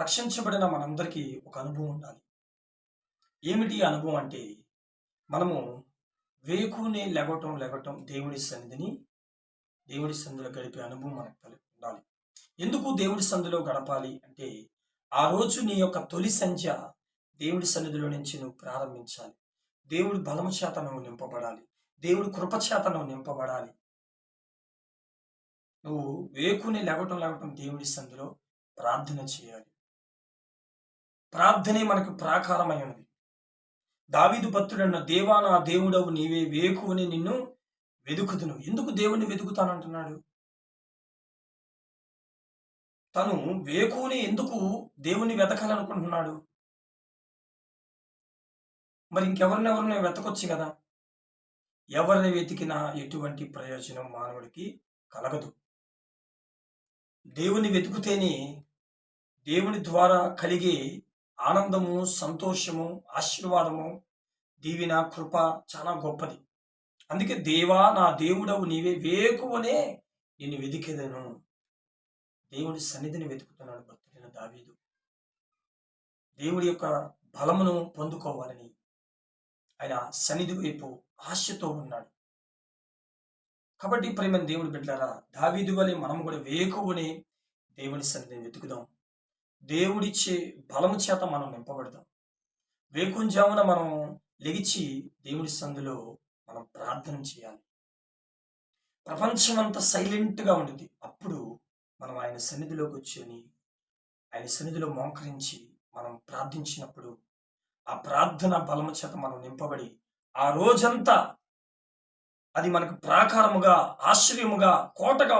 రక్షించబడిన మనందరికీ ఒక అనుభవం ఉండాలి. ఏమిటి అనుభవం అంటే మనము వేకునే లెగటం లెగటం దేవుడి సన్నిధిని దేవుడి సందులో గడిపే అనుభవం మనకు కలిగి ఉండాలి. ఎందుకు దేవుడి సందులో గడపాలి అంటే ఆ రోజు నీ యొక్క తొలి సంధ్య దేవుడి సన్నిధిలో నుంచి నువ్వు ప్రారంభించాలి. దేవుడి బలము చేత నువ్వు నింపబడాలి. దేవుడి కృపచేత నువ్వు నింపబడాలి. నువ్వు వేకుని లెగటం లెగటం దేవుడి సంధిలో ప్రార్థన చేయాలి. ప్రార్థనే మనకు ప్రాకారమై ఉన్నది. దావీదు భక్తుడన్న దేవా నా దేవుడవు నీవే వేకువని నిన్ను వెతుకుతును ఎందుకు దేవుణ్ణి వెతుకుతానంటున్నాడు తను వేకుని ఎందుకు దేవుణ్ణి వెతకాలనుకుంటున్నాడు? మరి ఇంకెవరినెవరిని వెతకొచ్చు కదా? ఎవరిని వెతికినా ఎటువంటి ప్రయోజనం మానవుడికి కలగదు. దేవుని వెతుకుతేనే దేవుని ద్వారా కలిగే ఆనందము సంతోషము ఆశీర్వాదము దీవిన కృప చాలా గొప్పది. అందుకే దేవా నా దేవుడవు నీవే వేకువనే నిన్ను వెతికేదను దేవుని సన్నిధిని వెతుకుతున్నాడు భక్తుడైన దావీదు. దేవుడి యొక్క బలమును పొందుకోవాలని ఆయన సన్నిధి వైపు ఆశతో ఉన్నాడు. కాబట్టి ప్రేమ దేవుని బిడ్డారా దావీదు వలె మనం కూడా వేకువనే దేవుని సన్నిధిని వెతుకుదాం. దేవుడిచ్చే బలము చేత మనం నింపబడదాం వేకుంజామున మనం లెగిచి దేవుడి సందులో మనం ప్రార్థన చేయాలి. ప్రపంచమంతా సైలెంట్గా ఉంటుంది అప్పుడు మనం ఆయన సన్నిధిలోకి వచ్చి ఆయన సన్నిధిలో మోకరించి మనం ప్రార్థించినప్పుడు ఆ ప్రార్థన బలము చేత మనం నింపబడి ఆ రోజంతా అది మనకు ప్రాకారముగా ఆశ్చర్యముగా కోటగా